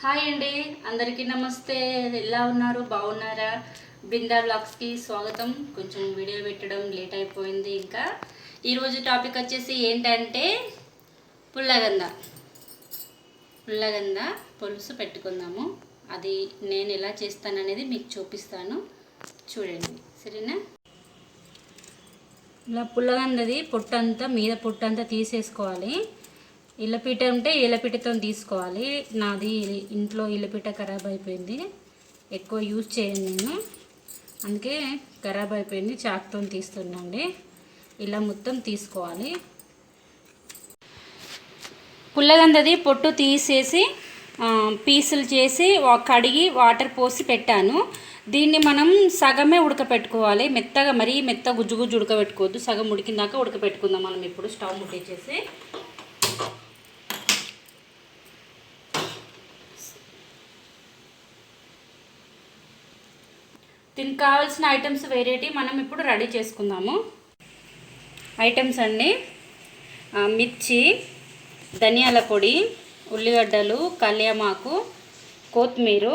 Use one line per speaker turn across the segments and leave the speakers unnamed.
Hi అండి అందరికీ నమస్తే. ఎలా ఉన్నారు? బాగున్నారా? బృందా బ్లాగ్స్కి స్వాగతం. కొంచెం వీడియో పెట్టడం లేట్ అయిపోయింది ఇంకా. ఈరోజు టాపిక్ వచ్చేసి ఏంటంటే పుల్లగంద పుల్లగంద పులుసు పెట్టుకుందాము. అది నేను ఎలా చేస్తాననేది మీకు చూపిస్తాను. చూడండి సరేనా? ఇలా పుల్లగందది పొట్టంతా మీద పొట్టంతా తీసేసుకోవాలి. ఇళ్ళపీట ఉంటే ఇళ్ళపీటతో తీసుకోవాలి. నాది ఇంట్లో ఇళ్ళపీట ఖరాబ్ అయిపోయింది. ఎక్కువ యూజ్ చేయను నేను. అందుకే ఖరాబ్ అయిపోయింది. చాక్తో తీస్తున్నాండి ఇలా మొత్తం తీసుకోవాలి. పుల్లగందది పొట్టు తీసేసి పీసులు చేసి కడిగి వాటర్ పోసి పెట్టాను. దీన్ని మనం సగమే ఉడకపెట్టుకోవాలి. మెత్తగా మరీ మెత్త గుజ్జు గుజ్జు ఉడకబెట్టుకోవద్దు. సగం ఉడికిందాక ఉడకపెట్టుకుందాం మనం ఇప్పుడు. స్టవ్ ముట్టేసేసి. దీనికి కావాల్సిన ఐటమ్స్ వెరైటీ మనం ఇప్పుడు రెడీ చేసుకుందాము. ఐటమ్స్ అండి మిర్చి ధనియాల పొడి ఉల్లిగడ్డలు కళ్యామాకు కొత్తిమీర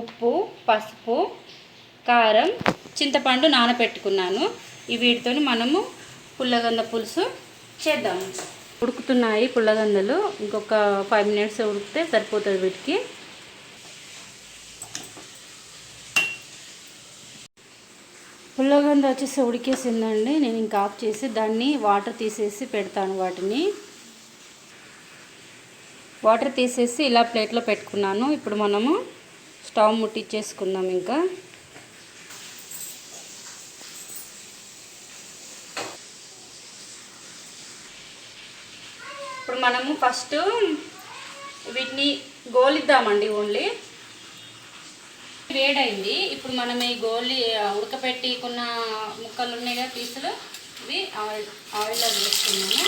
ఉప్పు పసుపు కారం చింతపండు నానబెట్టుకున్నాను ఈ వీటితో మనము పుల్లగంద పులుసు చేద్దాము. ఉడుకుతున్నాయి పుల్లగందలు ఇంకొక ఫైవ్ మినిట్స్ ఉడికితే సరిపోతుంది వీటికి. పుల్లగంద వచ్చేసి ఉడికేసిందండి. నేను ఇంకా ఆఫ్ చేసి దాన్ని వాటర్ తీసేసి పెడతాను వాటిని. వాటర్ తీసేసి ఇలా ప్లేట్లో పెట్టుకున్నాను. ఇప్పుడు మనము స్టవ్ ముట్టించేసుకుందాం ఇంకా. ఇప్పుడు మనము ఫస్ట్ వీటిని గోలిద్దామండి ఓన్లీ. వేడైంది ఇప్పుడు మనం ఈ గోలి ఉడకపెట్టుకున్న ముక్కలు ఉన్నాయి కదా పీసులు ఇవి ఆయిల్ ఆయిల్లో వేసుకున్నాము.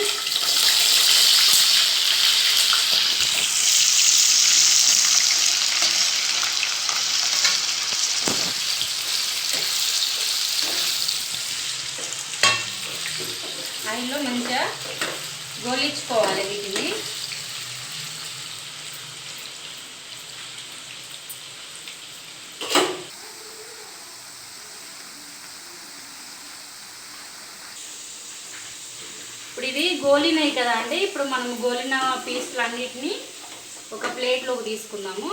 ఆయిల్లో మంచిగా గోలించుకోవాలి వీటిని. ఇది గోలినాయి కదా అండి. ఇప్పుడు మనం గోలిన పీసులు అన్నిటిని ఒక ప్లేట్లోకి తీసుకుందాము.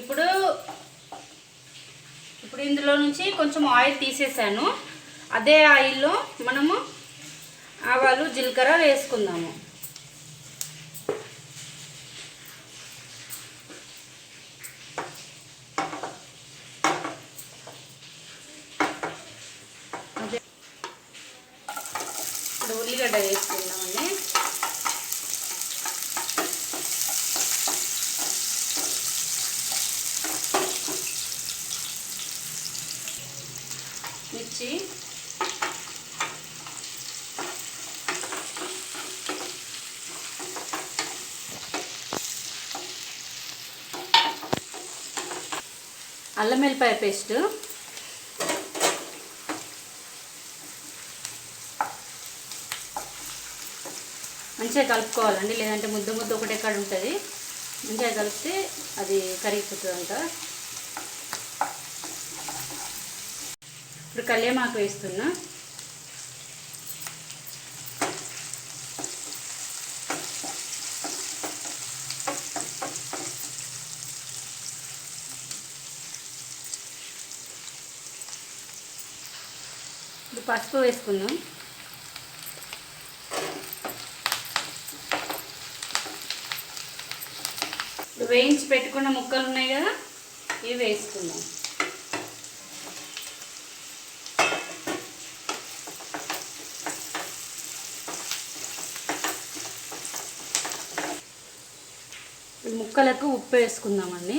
ఇప్పుడు ఇప్పుడు ఇందులో నుంచి కొంచెం ఆయిల్ తీసేసాను. అదే ఆయిల్లో మనము ఆవాలు జీలకర్ర వేసుకుందాము అదే ఇప్పుడు ఉల్లిగడ్డ వేసుకుందామండి మిర్చి. అల్లం వెల్లిపాయ పేస్ట్. మంచిగా కలుపుకోవాలండి. లేదంటే ముద్ద ముద్ద ఒకటే కాడ ఉంటుంది. మంచిగా కలిపితే అది కరిగిపోతుంది అంట ఇప్పుడు కళ్యామాకు వేస్తున్నా. ఇప్పుడు పసుపు వేసుకుందాం. వేయించి పెట్టుకున్న ముక్కలు ఉన్నాయి కదా ఇవి వేసుకుందాం. ముక్కలకు ఉప్పు వేసుకుందామండి.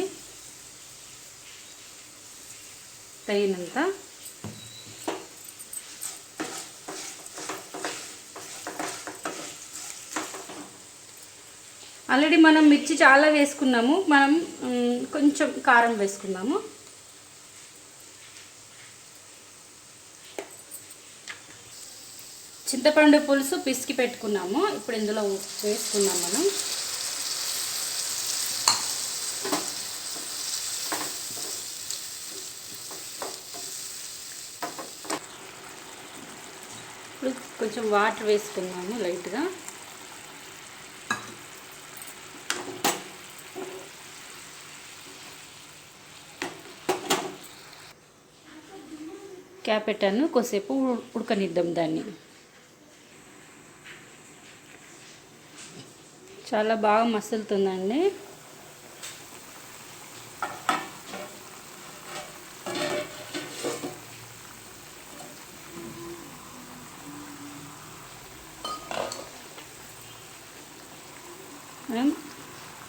తగినంత. ఆల్రెడీ మనం మిర్చి చాలా వేసుకున్నాము. మనం కొంచెం కారం వేసుకున్నాము. చింతపండు పులుసు పిసికి పెట్టుకున్నాము. ఇప్పుడు ఇందులో వేసుకున్నాం మనం. ఇప్పుడు కొంచెం వాటర్ వేసుకున్నాము లైట్గా. క్యాప్ పెట్టాను కొద్దిసేపు ఉడకనిద్దాం దాన్ని. చాలా బాగా మసులుతుందండి. మనం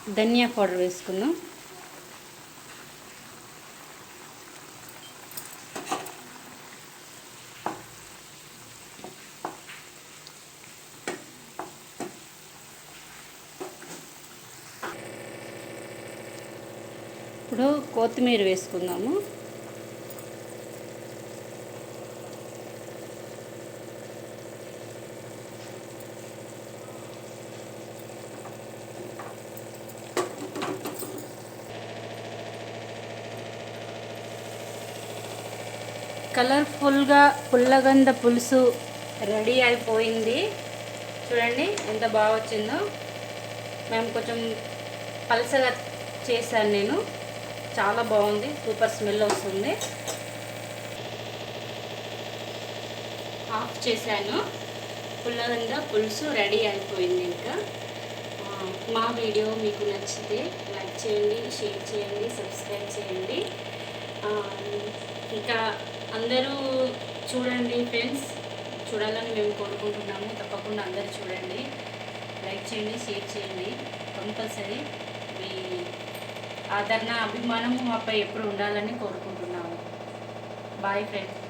ధనియా పౌడర్ వేసుకుందాం. ఇప్పుడు కొత్తిమీర వేసుకుందాము. కలర్ఫుల్గా పుల్లగంద పులుసు రెడీ అయిపోయింది. చూడండి ఎంత బాగా వచ్చిందో మేము కొంచెం పలసగా చేశాను నేను. చాలా బాగుంది. సూపర్ స్మెల్ వస్తుంది. ఆఫ్ చేశాను. పుల్లగంగా పులుసు రెడీ అయిపోయింది ఇంకా. మా వీడియో మీకు నచ్చితే లైక్ చేయండి షేర్ చేయండి సబ్స్క్రైబ్ చేయండి. ఇంకా అందరూ చూడండి ఫ్రెండ్స్. చూడాలని మేము కోరుకుంటున్నాము. తప్పకుండా అందరూ చూడండి. లైక్ చేయండి షేర్ చేయండి. కంపల్సరీ మీ ఆదరణ అభిమానము మాపై ఎప్పుడు ఉండాలని కోరుకుంటున్నాము. Bye friends